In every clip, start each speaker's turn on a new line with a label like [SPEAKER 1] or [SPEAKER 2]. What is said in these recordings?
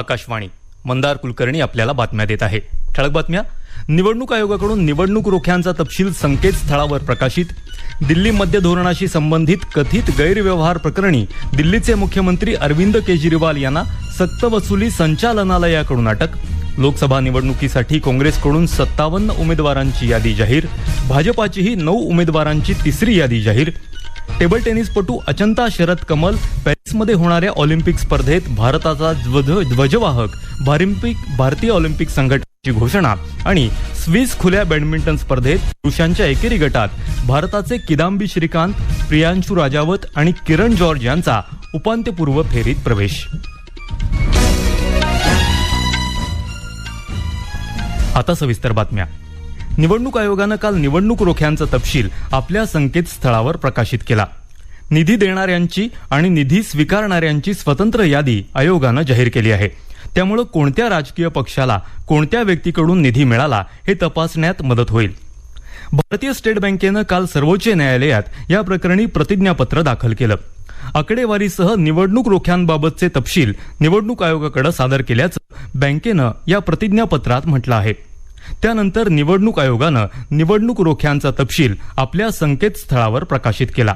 [SPEAKER 1] आकाशवाणी मंदार कुलकर्णी आपल्याला बातम्या देत आहे ठळक बातम्या निवडणूक आयोगाकडून निवडणूक रोख्यांचा तपशील संकेतस्थळावर प्रकाशित दिल्ली मध्य धोरणाशी संबंधित कथित गैरव्यवहार प्रकरणी दिल्लीचे मुख्यमंत्री अरविंद केजरीवाल यांना सक्तवसुली संचालनालयाकडून अटक लोकसभा निवडणुकीसाठी काँग्रेसकडून सत्तावन्न उमेदवारांची यादी जाहीर भाजपाचीही नऊ उमेदवारांची तिसरी यादी जाहीर टेबल टेनिसपटू अचंता शरद कमल पॅरिसमध्ये होणाऱ्या ऑलिम्पिक स्पर्धेत भारताचा ध्वजवाहक भारतीय भारतीय ऑलिम्पिक संघटनेची घोषणा आणि स्विस खुल्या बॅडमिंटन स्पर्धेत पुरुषांच्या एकेरी गटात भारताचे किदांबी श्रीकांत प्रियांशू राजावत आणि किरण जॉर्ज यांचा उपांत्यपूर्व फेरीत प्रवेश आता सविस्तर बातम्या निवडणूक आयोगानं काल निवडणूक रोख्यांचा तपशील आपल्या संकेतस्थळावर प्रकाशित केला निधी देणाऱ्यांची आणि निधी स्वीकारणाऱ्यांची स्वतंत्र यादी आयोगानं जाहीर केली आहे त्यामुळे कोणत्या राजकीय पक्षाला कोणत्या व्यक्तीकडून निधी मिळाला हे तपासण्यात मदत होईल भारतीय स्टेट बँकेनं काल सर्वोच्च न्यायालयात या प्रकरणी प्रतिज्ञापत्र दाखल केलं आकडेवारीसह निवडणूक रोख्यांबाबतचे तपशील निवडणूक आयोगाकडे सादर केल्याचं बँकेनं या प्रतिज्ञापत्रात म्हटलं आहे त्यानंतर निवडणूक आयोगानं निवडणूक रोख्यांचा तपशील आपल्या संकेतस्थळावर प्रकाशित केला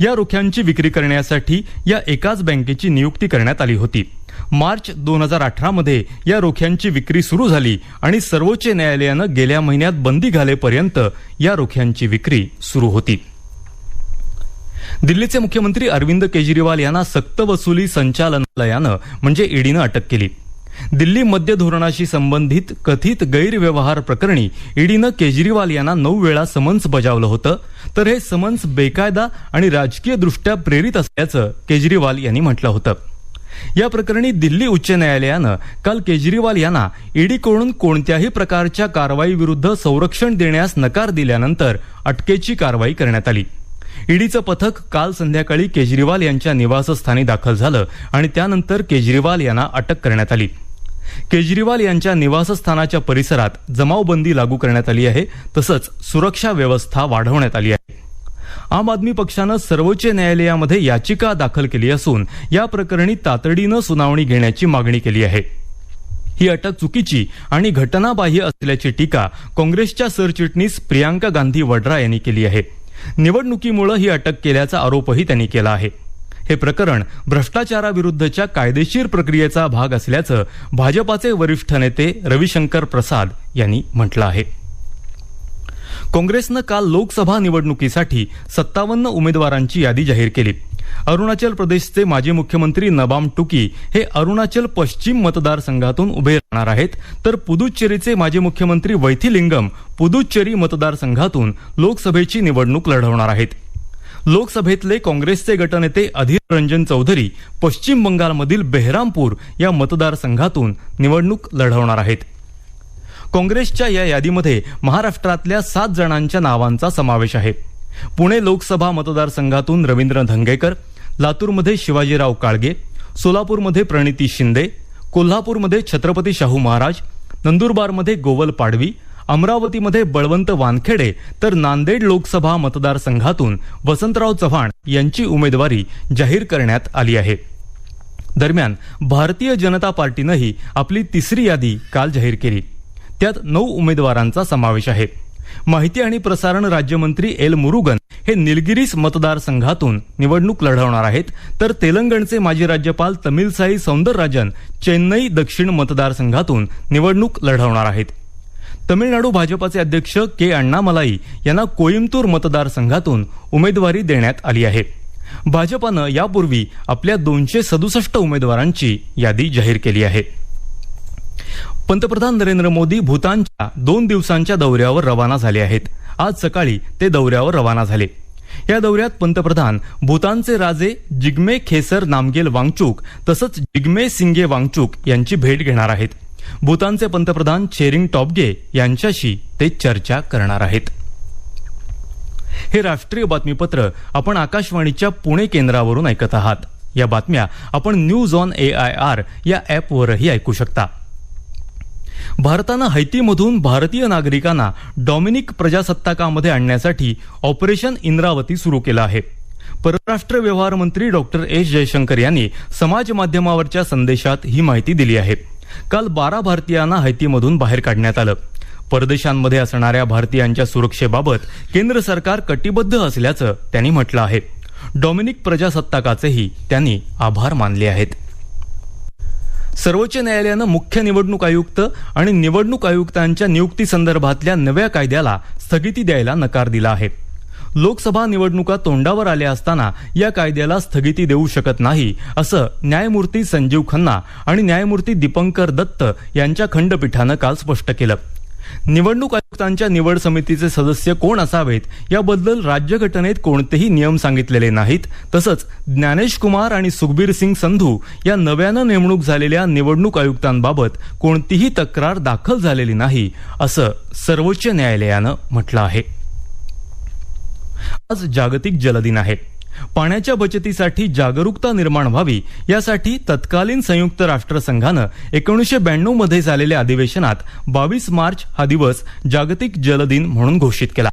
[SPEAKER 1] या रोख्यांची विक्री करण्यासाठी या एकाच बँकेची नियुक्ती करण्यात आली होती मार्च दोन हजार अठरामध्ये या रोख्यांची विक्री सुरू झाली आणि सर्वोच्च न्यायालयानं गेल्या महिन्यात बंदी घालेपर्यंत या रोख्यांची विक्री सुरू होती दिल्लीचे मुख्यमंत्री अरविंद केजरीवाल यांना सक्तवसुली संचालनालयानं म्हणजे ईडीनं अटक केली दिल्ली मद्य धोरणाशी संबंधित कथित गैरव्यवहार प्रकरणी ईडीनं केजरीवाल यांना नऊ वेळा समन्स बजावलं होतं तर हे समन्स बेकायदा आणि राजकीयदृष्ट्या प्रेरित असल्याचं केजरीवाल यांनी म्हटलं होतं या प्रकरणी दिल्ली उच्च न्यायालयानं काल केजरीवाल यांना ईडीकडून कोणत्याही प्रकारच्या कारवाईविरुद्ध संरक्षण देण्यास नकार दिल्यानंतर अटकेची कारवाई करण्यात आली ईडीचं पथक काल संध्याकाळी केजरीवाल यांच्या निवासस्थानी दाखल झालं आणि त्यानंतर केजरीवाल यांना अटक करण्यात आली केजरीवाल यांच्या निवासस्थानाच्या परिसरात जमावबंदी लागू करण्यात आली आहे तसंच सुरक्षा व्यवस्था वाढवण्यात आली आहे आम आदमी पक्षानं सर्वोच्च न्यायालयामध्ये याचिका दाखल केली असून या प्रकरणी तातडीनं सुनावणी घेण्याची मागणी केली आहे ही अटक चुकीची आणि घटनाबाह्य असल्याची टीका काँग्रेसच्या सरचिटणीस प्रियांका गांधी वड्रा यांनी केली आहे निवडणुकीमुळे ही अटक केल्याचा आरोपही त्यांनी केला आहे हे प्रकरण भ्रष्टाचाराविरुद्धच्या कायदेशीर प्रक्रियेचा भाग असल्याचं भाजपाचे वरिष्ठ नेते रविशंकर प्रसाद यांनी म्हटलं आहे काँग्रेसनं काल लोकसभा निवडणुकीसाठी सत्तावन्न उमेदवारांची यादी जाहीर केली अरुणाचल प्रदेशचे माजी मुख्यमंत्री नबाम टुकी हे अरुणाचल पश्चिम मतदारसंघातून उभे राहणार आहेत तर पुदुच्चेरीचे माजी मुख्यमंत्री वैथिलिंगम पुदुच्चेरी मतदारसंघातून लोकसभेची निवडणूक लढवणार आहेत लोकसभेतले काँग्रेसचे गटनेते अधीर रंजन चौधरी पश्चिम बंगालमधील बेहरामपूर या मतदारसंघातून निवडणूक लढवणार आहेत काँग्रेसच्या या यादीमध्ये महाराष्ट्रातल्या सात जणांच्या नावांचा समावेश आहे पुणे लोकसभा मतदारसंघातून रवींद्र धंगेकर लातूरमध्ये शिवाजीराव काळगे सोलापूरमध्ये प्रणिती शिंदे कोल्हापूरमध्ये छत्रपती शाहू महाराज नंदुरबारमध्ये गोवल पाडवी अमरावतीमध्ये बळवंत वानखेडे तर नांदेड लोकसभा मतदारसंघातून वसंतराव चव्हाण यांची उमेदवारी जाहीर करण्यात आली आहे दरम्यान भारतीय जनता पार्टीनंही आपली तिसरी यादी काल जाहीर केली त्यात नऊ उमेदवारांचा समावेश आहे माहिती आणि प्रसारण राज्यमंत्री एल मुरुगन हे निलगिरीस मतदारसंघातून निवडणूक लढवणार आहेत तर तेलंगणचे माजी राज्यपाल तमिलसाई सौंदरराजन चेन्नई दक्षिण मतदारसंघातून निवडणूक लढवणार आहेत तमिळनाडू भाजपाचे अध्यक्ष के अण्णामलाई यांना कोईमतूर मतदारसंघातून उमेदवारी देण्यात आली आहे भाजपानं यापूर्वी आपल्या दोनशे सदुसष्ट उमेदवारांची यादी जाहीर केली आहे पंतप्रधान नरेंद्र मोदी भूतानच्या दोन दिवसांच्या दौऱ्यावर रवाना झाले आहेत आज सकाळी ते दौऱ्यावर रवाना झाले या दौऱ्यात पंतप्रधान भूतानचे राजे जिग्मे खेसर नामगेल वांगचूक तसंच जिग्मे सिंगे वांगचूक यांची भेट घेणार आहेत भूतानचे पंतप्रधान चेरिंग टॉपगे यांच्याशी ते चर्चा करणार आहेत हे राष्ट्रीय बातमीपत्र आपण आकाशवाणीच्या पुणे केंद्रावरून ऐकत आहात या बातम्या आपण news on A I R या ॲपवरही ऐकू शकता भारतानं हैतीमधून भारतीय नागरिकांना डॉमिनिक प्रजासत्ताकामध्ये आणण्यासाठी ऑपरेशन इंद्रावती सुरू केलं आहे परराष्ट्र व्यवहार मंत्री डॉक्टर एस जयशंकर यांनी समाज माध्यमावरच्या संदेशात ही माहिती दिली आहे काल बारा भारतीयांना हैतीमधून बाहेर काढण्यात आलं परदेशांमध्ये असणाऱ्या भारतीयांच्या सुरक्षेबाबत केंद्र सरकार कटिबद्ध असल्याचं त्यांनी म्हटलं आहे डॉमिनिक प्रजासत्ताकाचेही त्यांनी आभार मानले आहेत सर्वोच्च न्यायालयानं मुख्य निवडणूक आयुक्त आणि निवडणूक आयुक्तांच्या नियुक्तीसंदर्भातल्या नव्या कायद्याला स्थगिती द्यायला नकार दिला आहे लोकसभा निवडणुका तोंडावर आल्या असताना या कायद्याला स्थगिती देऊ शकत नाही असं न्यायमूर्ती संजीव खन्ना आणि न्यायमूर्ती दीपंकर दत्त यांच्या खंडपीठानं काल स्पष्ट केलं निवडणूक आयुक्तांच्या निवड समितीचे सदस्य कोण असावेत याबद्दल राज्यघटनेत कोणतेही नियम सांगितलेले नाहीत तसंच ज्ञानेश कुमार आणि सुखबीर सिंग संधू या नव्यानं नेमणूक झालेल्या निवडणूक आयुक्तांबाबत कोणतीही तक्रार दाखल झालेली नाही असं सर्वोच्च न्यायालयानं म्हटलं आहे आज जागतिक जलदिन आहे पाण्याच्या बचतीसाठी जागरूकता निर्माण व्हावी यासाठी तत्कालीन संयुक्त राष्ट्रसंघानं एकोणीसशे ब्याण्णव मध्ये झालेल्या अधिवेशनात बावीस मार्च हा दिवस जागतिक जलदिन म्हणून घोषित केला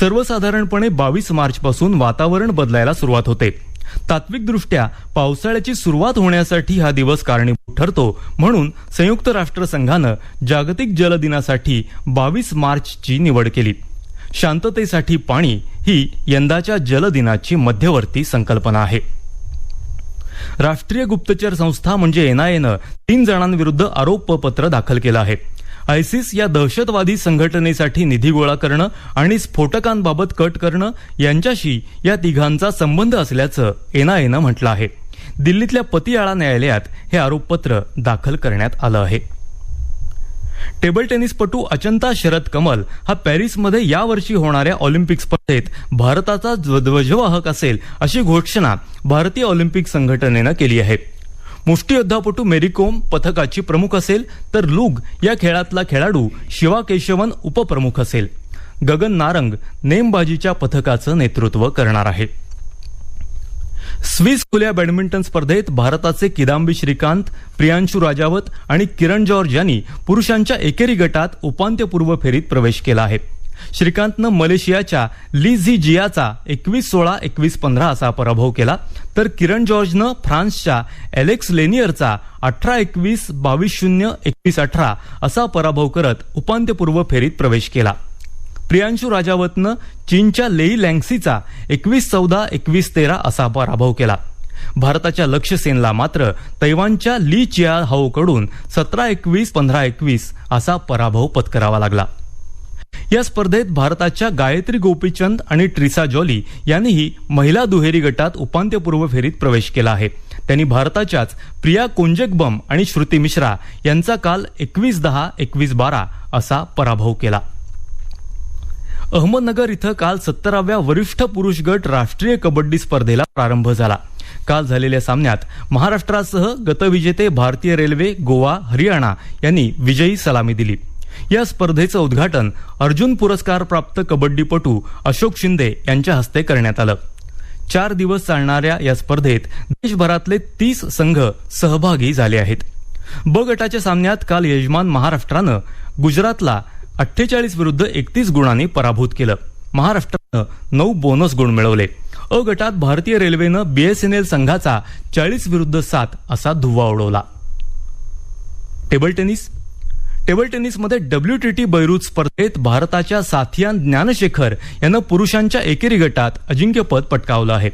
[SPEAKER 1] सर्वसाधारणपणे बावीस मार्चपासून वातावरण बदलायला सुरुवात होते तात्विकदृष्ट्या पावसाळ्याची सुरुवात होण्यासाठी हा दिवस कारणीभूत ठरतो म्हणून संयुक्त राष्ट्रसंघानं जागतिक जलदिनासाठी बावीस मार्चची निवड केली शांततेसाठी पाणी ही यंदाच्या जलदिनाची मध्यवर्ती संकल्पना आहे राष्ट्रीय गुप्तचर संस्था म्हणजे एनआयएनं तीन जणांविरुद्ध आरोपपत्र दाखल केलं आहे आयसिस या दहशतवादी संघटनेसाठी निधी गोळा करणं आणि स्फोटकांबाबत कट करणं यांच्याशी या तिघांचा संबंध असल्याचं एनआयएनं म्हटलं आहे दिल्लीतल्या पतियाळा न्यायालयात हे आरोपपत्र दाखल करण्यात आलं आहे टेबल टेनिसपटू अचंता शरद कमल हा पॅरिसमध्ये यावर्षी होणाऱ्या ऑलिम्पिक स्पर्धेत भारताचा ध्वजवाहक असेल अशी घोषणा भारतीय ऑलिम्पिक संघटनेनं केली आहे मुष्टीयोद्धापटू मेरी कोम पथकाची प्रमुख असेल तर लूग या खेळातला खेळाडू शिवा केशवन उपप्रमुख असेल गगन नारंग नेमबाजीच्या पथकाचं नेतृत्व करणार आहे स्विस खुल्या बॅडमिंटन स्पर्धेत भारताचे किदांबी श्रीकांत प्रियांशू राजावत आणि किरण जॉर्ज यांनी पुरुषांच्या एकेरी गटात उपांत्यपूर्व फेरीत प्रवेश केला आहे श्रीकांतनं मलेशियाच्या ली झी जियाचा एकवीस सोळा एकवीस पंधरा असा पराभव केला तर किरण जॉर्जनं फ्रान्सच्या एलेक्स लेनियरचा अठरा एकवीस बावीस शून्य एकवीस अठरा असा पराभव करत उपांत्यपूर्व फेरीत प्रवेश केला प्रियांशू राजावतनं चीनच्या लेई लँग्सीचा एकवीस चौदा एकवीस तेरा असा पराभव केला भारताच्या लक्ष्य सेनला मात्र तैवानच्या ली चिया हाऊकडून सतरा एकवीस पंधरा एकवीस असा पराभव पत्करावा लागला या स्पर्धेत भारताच्या गायत्री गोपीचंद आणि ट्रिसा जॉली यांनीही महिला दुहेरी गटात उपांत्यपूर्व फेरीत प्रवेश केला आहे त्यांनी भारताच्याच प्रिया कोंजकबम आणि श्रुती मिश्रा यांचा काल एकवीस दहा एकवीस बारा असा पराभव केला अहमदनगर इथं काल सत्तराव्या वरिष्ठ पुरुष गट राष्ट्रीय कबड्डी स्पर्धेला प्रारंभ झाला काल झालेल्या सामन्यात महाराष्ट्रासह गतविजेते भारतीय रेल्वे गोवा हरियाणा यांनी विजयी सलामी दिली या स्पर्धेचं उद्घाटन अर्जुन पुरस्कार प्राप्त कबड्डीपटू अशोक शिंदे यांच्या हस्ते करण्यात आलं चार दिवस चालणाऱ्या या स्पर्धेत देशभरातले तीस संघ सहभागी झाले आहेत ब गटाच्या सामन्यात काल यजमान महाराष्ट्रानं गुजरातला अठ्ठेचाळीस विरुद्ध एकतीस गुणांनी पराभूत केलं महाराष्ट्रानं नऊ बोनस गुण मिळवले अ गटात भारतीय रेल्वेनं बीएसएनएल संघाचा चाळीस विरुद्ध सात असा धुव्वा उडवला टेबल टेनिस टेबल टेनिसमध्ये डब्ल्यू टी टी बैरूत स्पर्धेत भारताच्या साथियान ज्ञानशेखर यानं पुरुषांच्या एकेरी गटात अजिंक्यपद पटकावलं आहे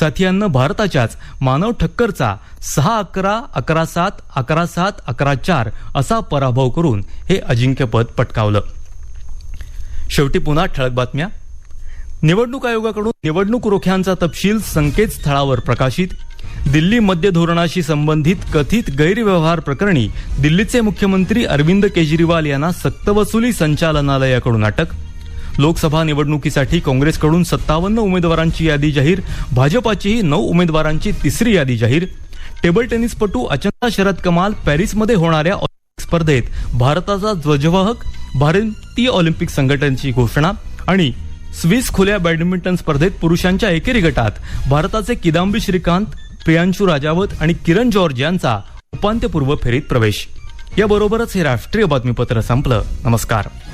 [SPEAKER 1] साथियांनं भारताच्याच मानव ठक्करचा सहा अकरा अकरा सात अकरा सात अकरा चार असा पराभव करून हे अजिंक्यपद पटकावलं शेवटी पुन्हा ठळक बातम्या निवडणूक आयोगाकडून निवडणूक रोख्यांचा तपशील संकेतस्थळावर प्रकाशित दिल्ली मध्य धोरणाशी संबंधित कथित गैरव्यवहार प्रकरणी दिल्लीचे मुख्यमंत्री अरविंद केजरीवाल यांना सक्तवसुली संचालनालयाकडून अटक लोकसभा निवडणुकीसाठी काँग्रेसकडून सत्तावन्न उमेदवारांची यादी जाहीर भाजपाचीही नऊ उमेदवारांची तिसरी यादी जाहीर टेबल टेनिसपटू अचंता शरद कमाल पॅरिसमध्ये होणाऱ्या ऑलिम्पिक स्पर्धेत भारताचा ध्वजवाहक भारतीय ऑलिम्पिक संघटनेची घोषणा आणि स्विस खुल्या बॅडमिंटन स्पर्धेत पुरुषांच्या एकेरी गटात भारताचे किदांबी श्रीकांत प्रियांशू राजावत आणि किरण जॉर्ज यांचा उपांत्यपूर्व फेरीत प्रवेश याबरोबरच हे राष्ट्रीय बातमीपत्र संपलं नमस्कार